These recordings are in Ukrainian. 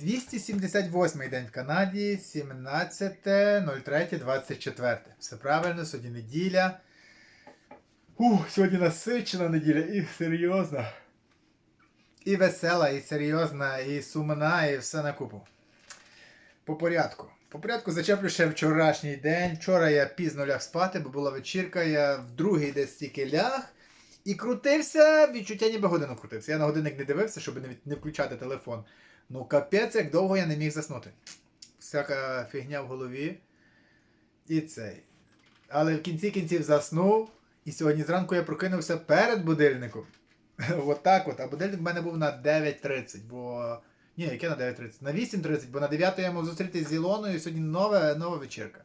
278 день в Канаді, 17.03.24. Все правильно, сьогодні неділя. Ух, сьогодні насичена неділя і серйозна. І весела, і серйозна, і сумна, і все на купу. По порядку. По порядку зачеплю ще вчорашній день. Вчора я пізно ляг спати, бо була вечірка, я в другий десь стільки ляг. І крутився, відчуття ніби годину крутився. Я на годинник не дивився, щоб не включати телефон. Ну, капець, як довго я не міг заснути. Всяка фігня в голові. І цей. Але в кінці кінців заснув. І сьогодні зранку я прокинувся перед будильником. от так от. А будильник в мене був на 9.30, бо. Ні, яке на 9.30? На 8.30, бо на 9 я мав зустрітися з Ілоною, сьогодні нова, нова вечірка.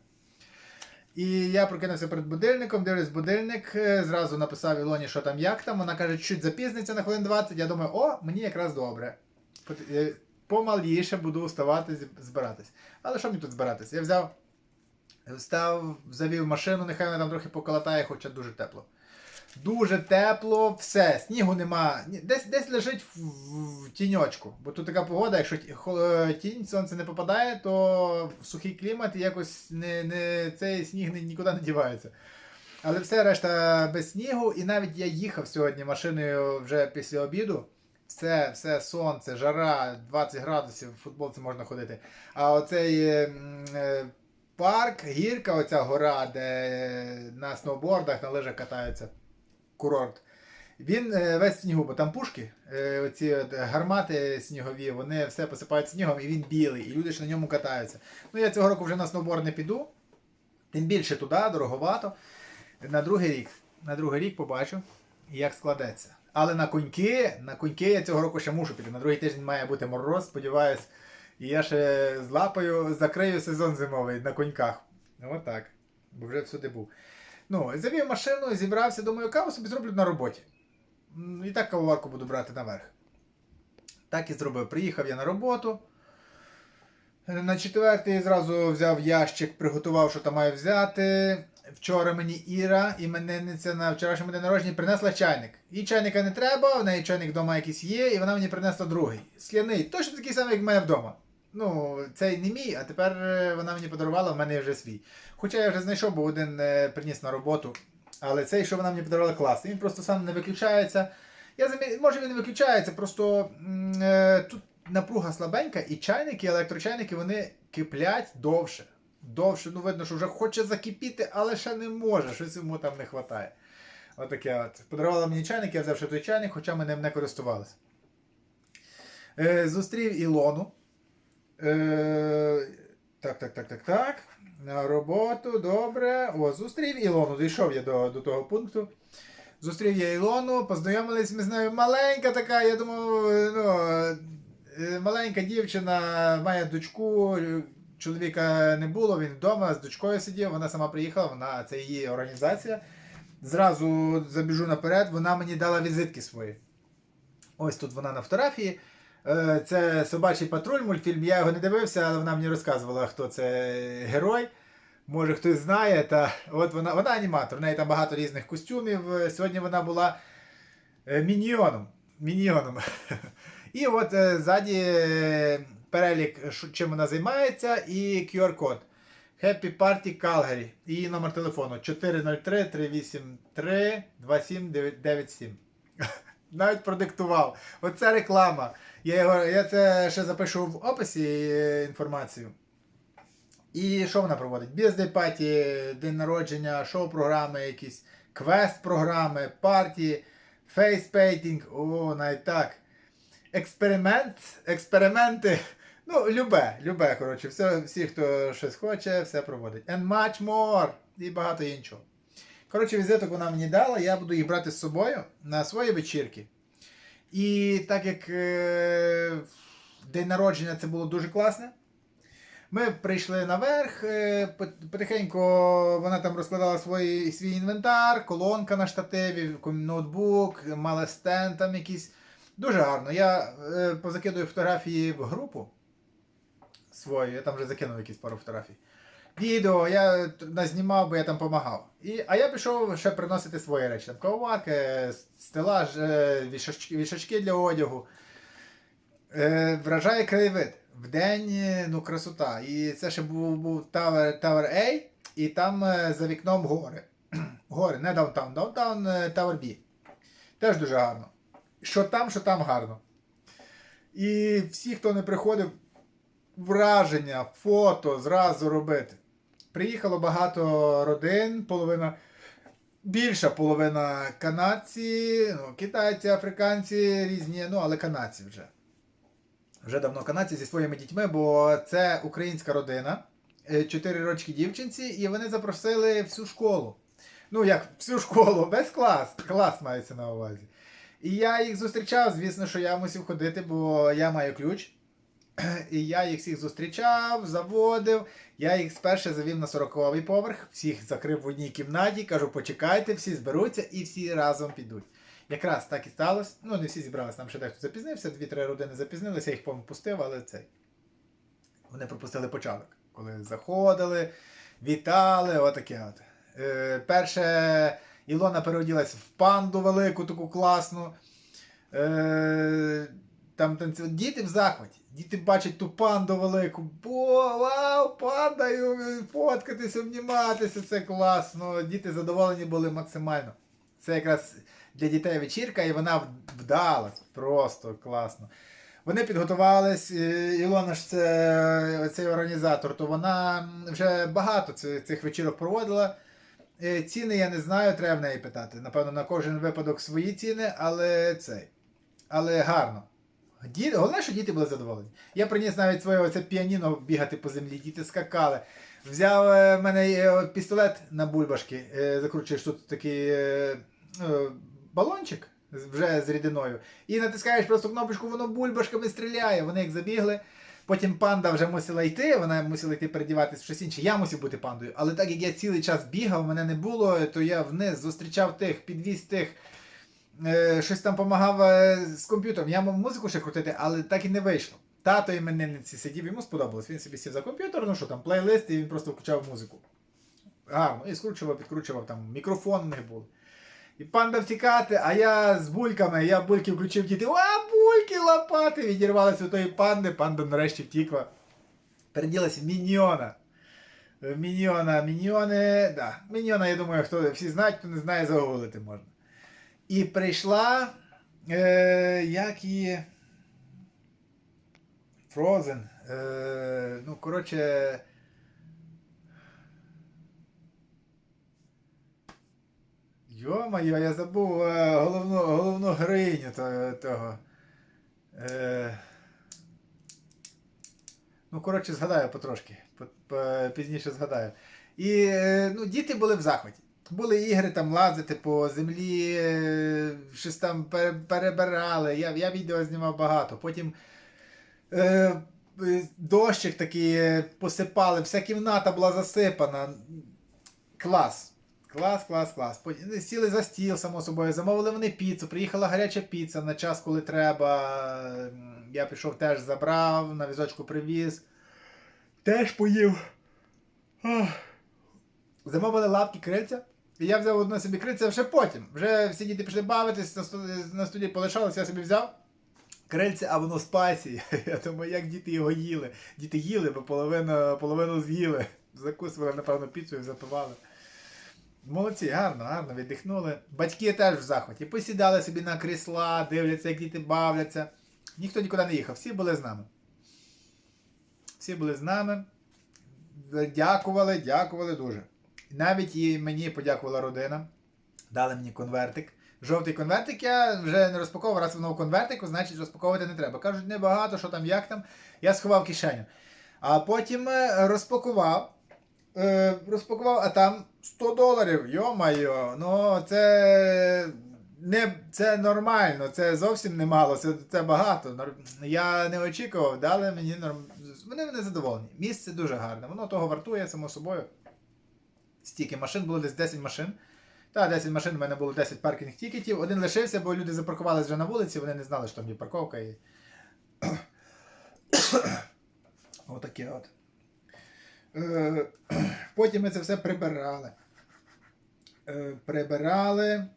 І я прокинувся перед будильником, дивлюсь будильник, е, зразу написав Ілоні, що там як там. Вона каже, чуть запізниться на хвилин 20. Я думаю, о, мені якраз добре. Помаліше буду вставати, зі- збиратись. Але що мені тут збиратись? Я взяв, встав, завів машину, нехай вона там трохи поколотає, хоча дуже тепло. Дуже тепло, все, снігу нема. Десь, десь лежить в, в тіньочку. Бо тут така погода, якщо е, тінь, сонце не попадає, то в сухий клімат якось не, не, цей сніг ні- нікуди не дівається. Але все решта без снігу, і навіть я їхав сьогодні машиною вже після обіду. Все, все сонце, жара, 20 градусів, в футболці можна ходити. А оцей е, е, парк, гірка, оця гора, де е, на сноубордах, на лижах катаються, курорт. Він е, весь снігу, бо там пушки, оці гармати снігові, вони все посипають снігом, і він білий, і люди ж на ньому катаються. Ну я цього року вже на сноуборд не піду, тим більше туди, дороговато. На другий рік. На другий рік побачу, як складеться. Але на коньки, на коньки я цього року ще мушу піти. На другий тиждень має бути мороз, сподіваюсь. І я ще з лапою закрию сезон зимовий на коньках. Отак. Бо вже всюди був. Ну, завів машину, зібрався, думаю, каву собі зроблю на роботі. І так кавоварку буду брати наверх. Так і зробив. Приїхав я на роботу. На четвертий зразу взяв ящик, приготував, що там маю взяти. Вчора мені Іра, іменинниця на вчорашньому день народження, принесла чайник. Їй чайника не треба, в неї чайник вдома якийсь є, і вона мені принесла другий. Скляний, точно такий самий, як в мене вдома. Ну, цей не мій, а тепер е, вона мені подарувала, в мене вже свій. Хоча я вже знайшов, бо один е, приніс на роботу. Але цей, що вона мені подарувала, класний. Він просто сам не виключається. Я замі... Може він не виключається, просто е, тут напруга слабенька, і чайники, електрочайники, вони киплять довше. Довше, ну видно, що вже хоче закипіти, але ще не може, щось йому там не вистачає. Отаке от. Подарувала мені чайник, я взяв ще той чайник, хоча ми ним не користувалися. Е, зустрів Ілону. Е, так, так, так, так, так. На роботу, добре. О, зустрів Ілону. Дійшов я до, до того пункту. Зустрів я Ілону, познайомились ми з нею. Маленька така, я думав, ну, е, маленька дівчина має дочку. Чоловіка не було, він вдома з дочкою сидів, вона сама приїхала, вона це її організація. Зразу забіжу наперед, вона мені дала візитки свої. Ось тут вона на фотографії. Е, Це собачий патруль мультфільм. Я його не дивився, але вона мені розказувала, хто це герой. Може хтось знає. Та от вона, вона аніматор, в неї там багато різних костюмів. Е, Сьогодні вона була е, міньйоном. міньйоном. І от ззаді перелік, чим вона займається, і QR-код. Happy Party Calgary. І номер телефону 403 383 2797. Навіть продиктував. Оце реклама. Я, його, я це ще запишу в описі е, інформацію. І що вона проводить? Бірздей паті, день народження, шоу-програми, якісь квест-програми, партії, фейспейтінг, о, навіть так. Експеримент, експерименти. Ну, любе, любе, коротше, все, всі, хто щось хоче, все проводить. And much more. І багато іншого. Коротше, візиток вона мені дала, я буду їх брати з собою на свої вечірки. І так як е, день народження це було дуже класне. Ми прийшли наверх, е, потихеньку вона там розкладала свій, свій інвентар, колонка на штативі, ноутбук, мала стенд там якийсь. Дуже гарно. Я е, позакидую фотографії в групу свою, я там вже закинув якісь пару фотографій. Відео я назнімав, бо я там допомагав. А я пішов ще приносити свої речі. Там коваки, стелаж, е, вішачки, вішачки для одягу. Е, вражає краєвид. В день, е, ну, красота. І це ще був, був Tower, Tower A, і там за вікном гори. гори, не даунтаун, даунтаун Tower B. Теж дуже гарно. Що там, що там гарно. І всі, хто не приходив, враження, фото зразу робити. Приїхало багато родин, половина, більша половина канадці, ну, китайці, африканці різні, ну, але канадці вже. Вже давно канадці зі своїми дітьми, бо це українська родина, 4 рочки дівчинці, і вони запросили всю школу. Ну, як всю школу, весь клас. Клас мається на увазі. І я їх зустрічав, звісно, що я мусив ходити, бо я маю ключ. І я їх всіх зустрічав, заводив. Я їх спершу завів на 40-й поверх, всіх закрив в одній кімнаті, кажу, почекайте, всі зберуться і всі разом підуть. Якраз так і сталося. Ну, не всі зібралися, там ще дехто запізнився, дві-три родини запізнилися, я їх попустив, але цей. Вони пропустили початок. Коли заходили, вітали, отаке от. Е, перше Ілона переоділась в панду велику, таку класну. Е, там танцю... Діти в захваті. Діти бачать ту панду велику. Бо, вау, панда, і фоткатися, обніматися, це класно. Діти задоволені були максимально. Це якраз для дітей вечірка, і вона вдалась. Просто класно. Вони підготувались, е, Ілона ж це цей організатор, то вона вже багато цих, цих вечірок проводила. Е, Ціни я не знаю, треба в неї питати. Напевно, на кожен випадок свої ціни, але цей. Але гарно. Діти, головне, що діти були задоволені. Я приніс навіть своє оце піаніно бігати по землі, діти скакали. Взяв е, в мене є, пістолет на бульбашки, е, закручуєш тут такий е, е, балончик вже з рідиною. І натискаєш просто кнопочку, воно бульбашками стріляє. Вони як забігли. Потім панда вже мусила йти, вона мусила йти передіватися в щось інше. Я мусив бути пандою. Але так як я цілий час бігав, мене не було, то я вниз зустрічав тих, підвіз тих, е, щось там допомагав е, з комп'ютером. Я мав музику ще крутити, але так і не вийшло. Тато іменинниці сидів, йому сподобалось. Він собі сів за комп'ютер, ну що там, плейлист, і він просто включав музику. Гарно, і скручував, підкручував, там мікрофон у них був. І панда втікати, а я з бульками, я бульки включив діти. А, бульки лопати! Відірвалися від тої панди, панда нарешті втікла. Переділася в міньйона. Міньйона, міньйони, да. Міньйона, я думаю, хто всі знають, хто не знає, загуглити можна. І прийшла. Е, як її. Frozen. Е, ну, коротше. Йо-моє, я забув е, головну, головну героїню того. того. Е, ну, коротше, згадаю потрошки. По- по- Пізніше згадаю. І е, ну, діти були в захваті. Були ігри там лазити по землі, е, щось там перебирали. Я, я відео знімав багато. Потім е, е, дощик такий е, посипали, вся кімната була засипана. Клас. Клас, клас, клас. Потім ну, сіли за стіл, само собою, замовили вони піцу, приїхала гаряча піца на час, коли треба. Я пішов теж забрав, на візочку привіз. Теж поїв. Замовили лапки крильця. Я взяв одне собі крильця вже потім. Вже всі діти пішли бавитись, на сту- на студії полишалися, я собі взяв. Крильце, а воно спасі. Я думаю, як діти його їли. Діти їли, бо половину, половину з'їли. Закусували, напевно, піцу і запивали. Молодці, гарно, гарно віддихнули. Батьки теж в захваті. Посідали собі на крісла, дивляться, як діти бавляться. Ніхто нікуди не їхав, всі були з нами. Всі були з нами. Дякували, дякували дуже. Навіть і мені подякувала родина. Дали мені конвертик. Жовтий конвертик я вже не розпаковував, раз воно в конвертику, значить розпаковувати не треба. Кажуть, небагато, що там, як там. Я сховав кишеню. А потім е, розпакував. Е, розпакував, а там 100 доларів. Йо-майо, ну це не це нормально, це зовсім немало, це, це багато. Я не очікував, дали мені норм... Вони мене задоволені. Місце дуже гарне, воно того вартує, само собою. Стільки машин було десь 10 машин. Та, 10 машин, в мене було 10 паркінг тікетів. Один лишився, бо люди запаркувалися вже на вулиці, вони не знали, що там є парковка. І... Отаке от. Е, Потім ми це все прибирали. Е, Прибирали,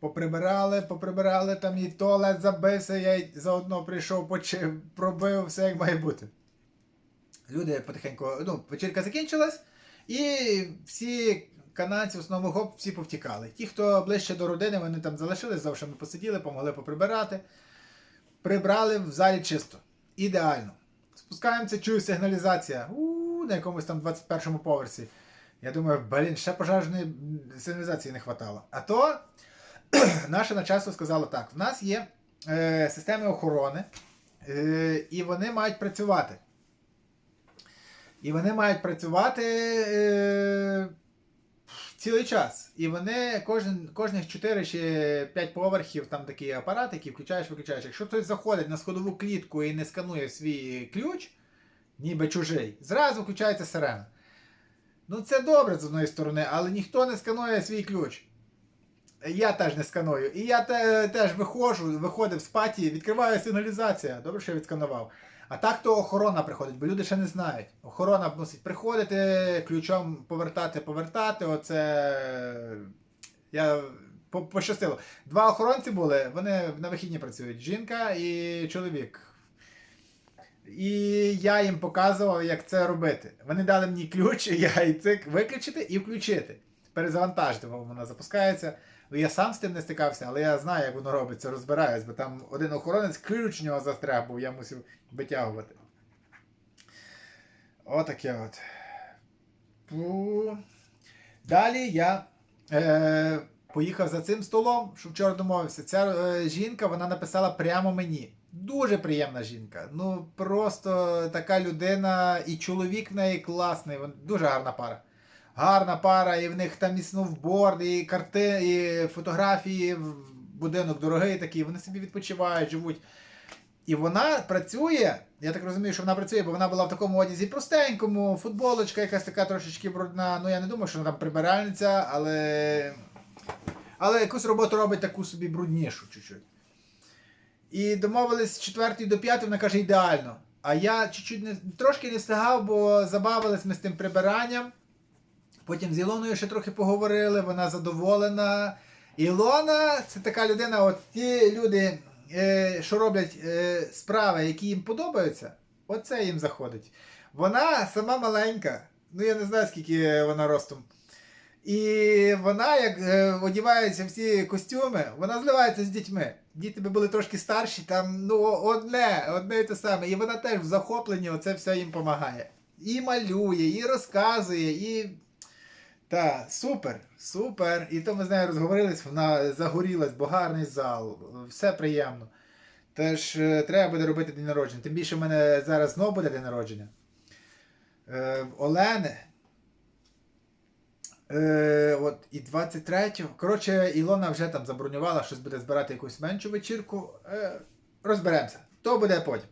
поприбирали, поприбирали, там і туалет забився, я й заодно прийшов, почив, пробив, все як має бути. Люди потихеньку, ну, вечірка закінчилась, і всі канадці, в основному гоп, всі повтікали. Ті, хто ближче до родини, вони там залишились, завжди посиділи, помогли поприбирати. Прибрали в залі чисто. Ідеально. Спускаємося, чую сигналізація. у на якомусь там 21-му поверсі. Я думаю, блін, ще пожежної сигналізації не хватало. А то наше начальство сказало так: в нас є е, системи охорони, е, і вони мають працювати. І вони мають працювати е, цілий час. І вони кожен, кожних 4 чи 5 поверхів там такий апарат, який включаєш, виключаєш. Якщо хтось заходить на сходову клітку і не сканує свій ключ, ніби чужий, зразу включається сирена. Ну це добре з одної сторони, але ніхто не сканує свій ключ. Я теж не сканую. І я те, теж виходжу, виходив з паті, відкриваю сигналізація. Добре, що я відсканував. А так то охорона приходить, бо люди ще не знають. Охорона мусить приходити, ключом повертати, повертати. Оце. Я по- пощастило. Два охоронці були, вони на вихідні працюють. Жінка і чоловік. І я їм показував, як це робити. Вони дали мені ключ, я і цик виключити і включити. Перезавантажити, бо вона запускається. Ну, я сам з тим не стикався, але я знаю, як воно робиться, розбираюсь, бо там один охоронець ключ у нього застряг, був, я мусив витягувати. Отаке от. Пу. Далі я е, поїхав за цим столом, що вчора домовився. Ця е, жінка вона написала прямо мені. Дуже приємна жінка. Ну просто така людина, і чоловік в неї класний, дуже гарна пара. Гарна пара, і в них там і сноуборд, і карти, і фотографії, будинок дорогий такий, вони собі відпочивають, живуть. І вона працює, я так розумію, що вона працює, бо вона була в такому одязі простенькому, футболочка якась така трошечки брудна. Ну я не думаю, що вона там прибиральниця, але. Але якусь роботу робить таку собі бруднішу чуть-чуть. І домовились з 4 до 5, вона каже, ідеально. А я чуть-чуть не, трошки не встигав, бо забавились ми з тим прибиранням. Потім з Ілоною ще трохи поговорили, вона задоволена. Ілона це така людина, от ті люди, е, що роблять е, справи, які їм подобаються, оце їм заходить. Вона сама маленька, ну я не знаю, скільки вона ростом. І вона, як е, одівається в ці костюми, вона зливається з дітьми. Діти би були трошки старші, там ну одне, одне і те саме. І вона теж в захопленні оце все їм допомагає. І малює, і розказує, і. Та, супер, супер. І то ми з нею розговорились, вона загорілась, бо гарний зал, все приємно. Теж е, треба буде робити день народження. Тим більше в мене зараз знову буде день народження. Е, Олени. Е, от, і 23-го. Коротше, Ілона вже там забронювала, щось буде збирати якусь меншу вечірку. Е, розберемося. То буде потім.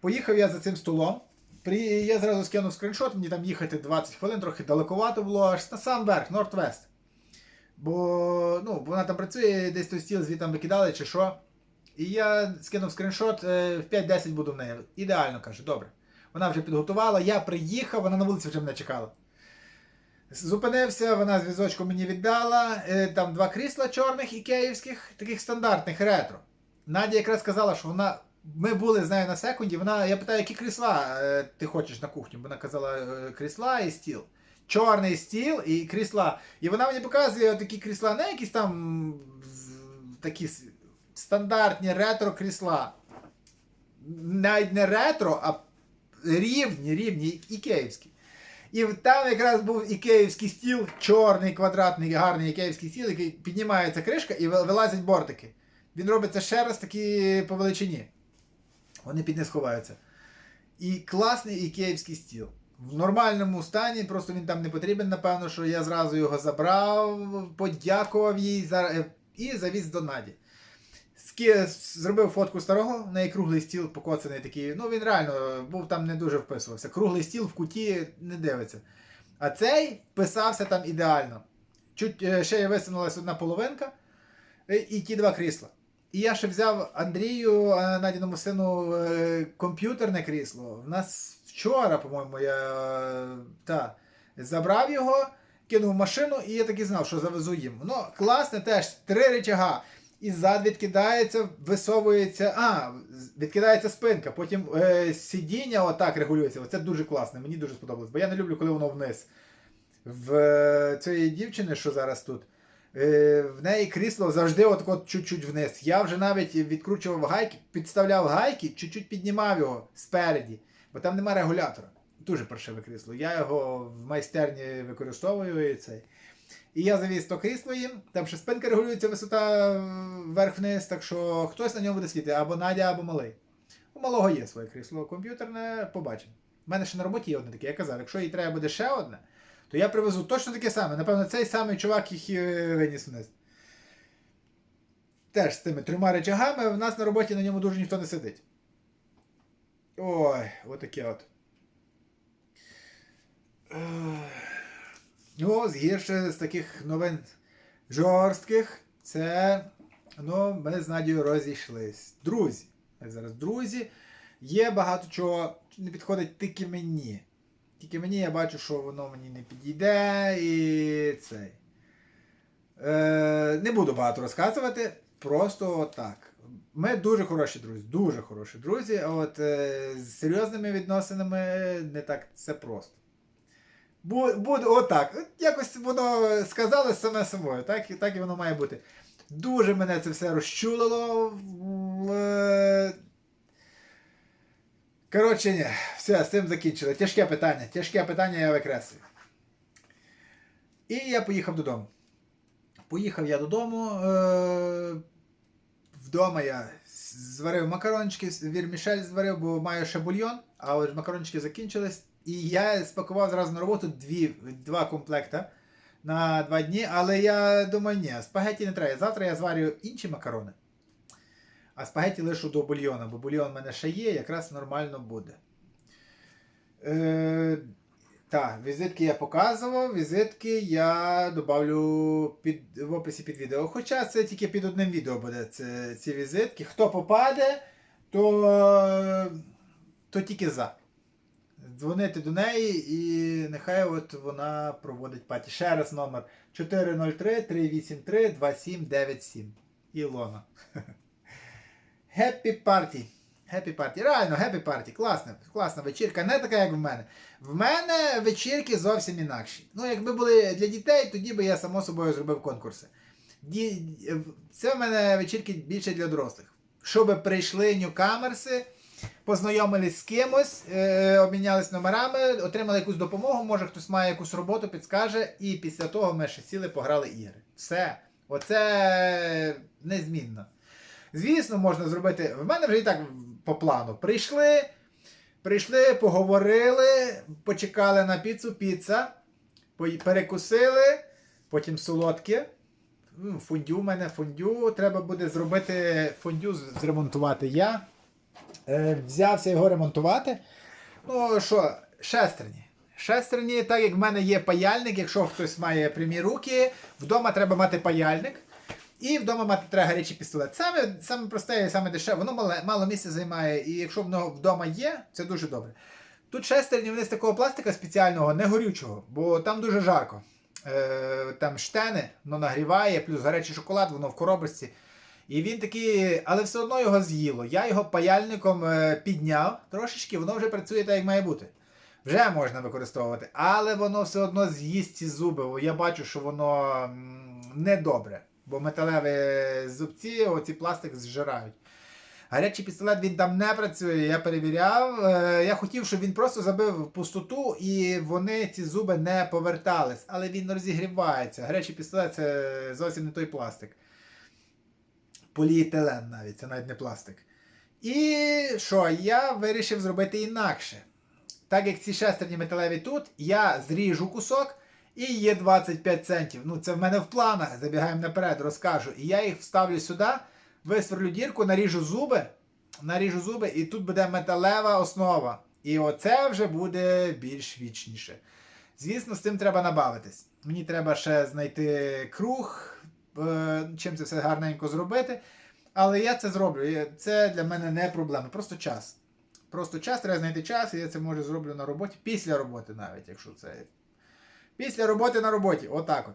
Поїхав я за цим столом. При... Я зразу скинув скріншот, мені там їхати 20 хвилин, трохи далековато було, аж на сам верх, Норд-Вест. Бо ну, вона там працює, десь той стіл звідти викидали чи що. І я скинув скріншот, е, в 5-10 буду в неї. Ідеально каже, добре. Вона вже підготувала, я приїхав, вона на вулиці вже мене чекала. Зупинився, вона зв'язочку мені віддала. е, Там два крісла чорних і київських, таких стандартних ретро. Надя якраз сказала, що вона. Ми були з нею на секунді. Вона, я питаю, які крісла е, ти хочеш на кухню? Вона казала е, крісла і стіл. Чорний стіл і крісла. І вона мені показує такі крісла, не якісь там такі стандартні ретро крісла. Навіть не ретро, а рівні, рівні і київські. І там якраз був ікеївський стіл, чорний, квадратний, гарний ікеївський стіл, який піднімається кришка і ви- вилазять бортики. Він робиться ще раз такі по величині. Вони під не сховаються. І класний ікеївський стіл. В нормальному стані, просто він там не потрібен, напевно, що я зразу його забрав, подякував їй за... е, і завіз до Наді. Скі... Зробив фотку старого, неї круглий стіл покоцаний такий. Ну він реально був там не дуже вписувався. Круглий стіл в куті не дивиться. А цей вписався там ідеально. Чуть е, ще висунулася одна половинка е, і ті два крісла. І я ще взяв Андрію, е, Надіному сину, е, комп'ютерне крісло. В нас вчора, по-моєму, я та, забрав його, кинув машину, і я так і знав, що завезу їм. Ну, класне теж, три речага. і зад відкидається, висовується, а, відкидається спинка, потім е, сидіння отак регулюється. Оце дуже класно, мені дуже сподобалось, бо я не люблю, коли воно вниз. В е, цієї дівчини, що зараз тут, в неї крісло завжди от, чуть-чуть вниз. Я вже навіть відкручував гайки, підставляв гайки, чуть-чуть піднімав його спереді, бо там нема регулятора. Дуже паршиве крісло. Я його в майстерні використовую і цей. І я завіз то крісло їм, там ще спинка регулюється, висота е, вверх-вниз, так що хтось на ньому буде сидіти, або Надя, або малий. У малого є своє крісло комп'ютерне, побачимо. У мене ще на роботі є одне таке, я казав, якщо їй треба буде ще одне, то я привезу точно таке саме. Напевно, цей самий чувак їх і е, виніс вниз. Теж з тими трьома речагами, в нас на роботі на ньому дуже ніхто не сидить. Ой, отаке от. Ну, згірше з таких новин жорстких, це ну, ми з Надією розійшлись. Друзі. Зараз друзі. Є багато чого не підходить тільки мені. Тільки мені я бачу, що воно мені не підійде і цей. Е, не буду багато розказувати. Просто отак. Ми дуже хороші друзі, дуже хороші друзі. А от е, з серйозними відносинами не так це просто. Бу- Буде отак. От Якось воно сказали саме собою, так, і- так і воно має бути. Дуже мене це все розчулило. е, Коротше, ні, все, з цим закінчили. Тяжке питання. Тяжке питання я викреслюю. І я поїхав додому. Поїхав я додому. Е- вдома я зварив макарончики, вірмішель зварив, бо маю ще бульйон, а от макарончики закінчились. І я спакував зразу на роботу дві, два комплекта на два дні, але я думаю, ні, спагеті не треба. Завтра я зварю інші макарони. А спагеті лишу до бульйона, бо бульйон в мене ще є, якраз нормально буде. Е, так, візитки я показував. Візитки я добавлю під, в описі під відео. Хоча це тільки під одним відео буде це, ці візитки. Хто попаде, то, то тільки за. Дзвонити до неї і нехай от вона проводить паті. Ще раз номер 403 383 2797. Ілона. Happy Party. Happy Party. Реально, Happy Party. Класна, класна вечірка. Не така, як в мене. В мене вечірки зовсім інакші. Ну, якби були для дітей, тоді би я само собою зробив конкурси. Ді... Це в мене вечірки більше для дорослих. Щоб прийшли ньюкамерси, познайомились з кимось, е, обмінялись номерами, отримали якусь допомогу, може хтось має якусь роботу, підскаже, і після того ми ще сіли, пограли ігри. Все. Оце незмінно. Звісно, можна зробити. В мене вже і так по плану. Прийшли, прийшли, поговорили, почекали на піцу, піца, перекусили, потім солодке. Ну, Фондю в мене фондю. Треба буде зробити фондю, зремонтувати я. Е, взявся його ремонтувати. Ну що, шестерні. Шестерні, так як в мене є паяльник, якщо хтось має прямі руки, вдома треба мати паяльник. І вдома мати треба гарячий пістолет. Саме, саме просте і саме дешеве, воно мало, мало місця займає, і якщо воно вдома є, це дуже добре. Тут шестерні вони з такого пластика спеціального, не горючого, бо там дуже жарко. Е, там штени, воно нагріває, плюс гарячий шоколад, воно в коробочці. І він такий, але все одно його з'їло. Я його паяльником е, підняв трошечки, воно вже працює так, як має бути. Вже можна використовувати, але воно все одно з'їсть ці зуби. Я бачу, що воно недобре. Бо металеві зубці, оці пластик зжирають. Гарячий пістолет він там не працює, я перевіряв. Е, Я хотів, щоб він просто забив пустоту і вони ці зуби не повертались, але він розігрівається. Гарячий пістолет це зовсім не той пластик. Поліетилен навіть, це навіть не пластик. І що, я вирішив зробити інакше. Так як ці шестерні металеві тут, я зріжу кусок і є 25 центів. Ну, це в мене в планах, забігаємо наперед, розкажу. І я їх вставлю сюди, висверлю дірку, наріжу зуби, наріжу зуби, і тут буде металева основа. І оце вже буде більш вічніше. Звісно, з цим треба набавитись. Мені треба ще знайти круг, е, чим це все гарненько зробити. Але я це зроблю. Це для мене не проблема. Просто час. Просто час, треба знайти час, і я це може зроблю на роботі. Після роботи навіть, якщо це. Після роботи на роботі. Отак от.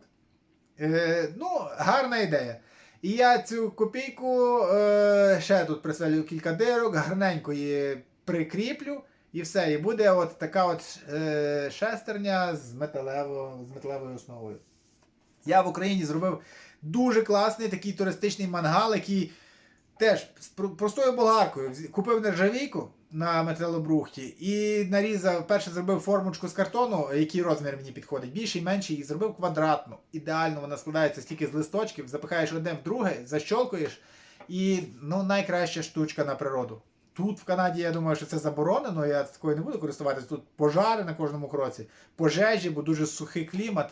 Е, ну, гарна ідея. І я цю копійку е, ще тут присвелю кілька дирок, гарненько її прикріплю. І все, і буде от така от е, шестерня з, металево, з металевою основою. Я в Україні зробив дуже класний такий туристичний мангал, який теж з простою болгаркою купив нержавійку на металобрухті і нарізав, перше зробив формочку з картону, який розмір мені підходить, більший, менший, і зробив квадратну. Ідеально вона складається стільки з листочків, запихаєш одне в друге, защолкуєш, і ну, найкраща штучка на природу. Тут в Канаді я думаю, що це заборонено, я такою не буду користуватися. Тут пожари на кожному кроці, пожежі, бо дуже сухий клімат.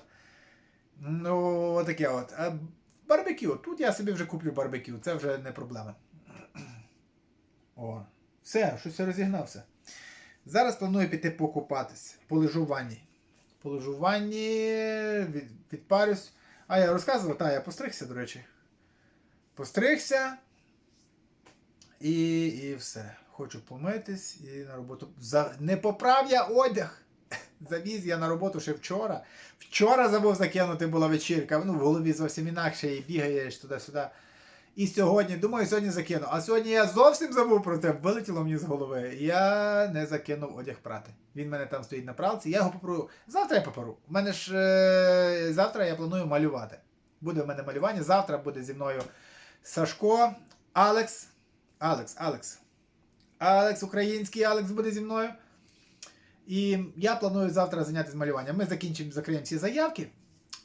Ну, таке от. Барбекю. Тут я собі вже куплю барбекю, це вже не проблема. О, все, щось я розігнався. Зараз планую піти покупатись. Полежу в ванні. Полежу в ванні, від, відпарюсь. А я розказував, та, я постригся, до речі. Постригся. І, і все. Хочу помитись і на роботу. За... Не поправ я одяг. Завіз я на роботу ще вчора. Вчора забув закинути була вечірка. Ну, в голові зовсім інакше і бігаєш туди-сюди. І сьогодні, думаю, сьогодні закину. А сьогодні я зовсім забув про це, вилетіло мені з голови. Я не закинув одяг прати. Він в мене там стоїть на пралці, я його попру. Завтра я попару. У мене ж е... завтра я планую малювати. Буде в мене малювання. Завтра буде зі мною Сашко, Алекс. Алекс, Алекс. Алекс, український Алекс буде зі мною. І я планую завтра зайнятися малюванням. Ми закінчимо, закриємо всі заявки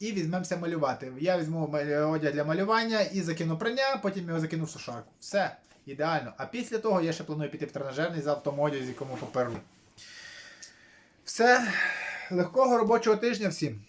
і візьмемося малювати. Я візьму одяг для малювання і закину прання, потім його закину в сушарку. Все, ідеально. А після того я ще планую піти в тренажерний зал в тому одязі, якому поперу. Все. Легкого робочого тижня всім.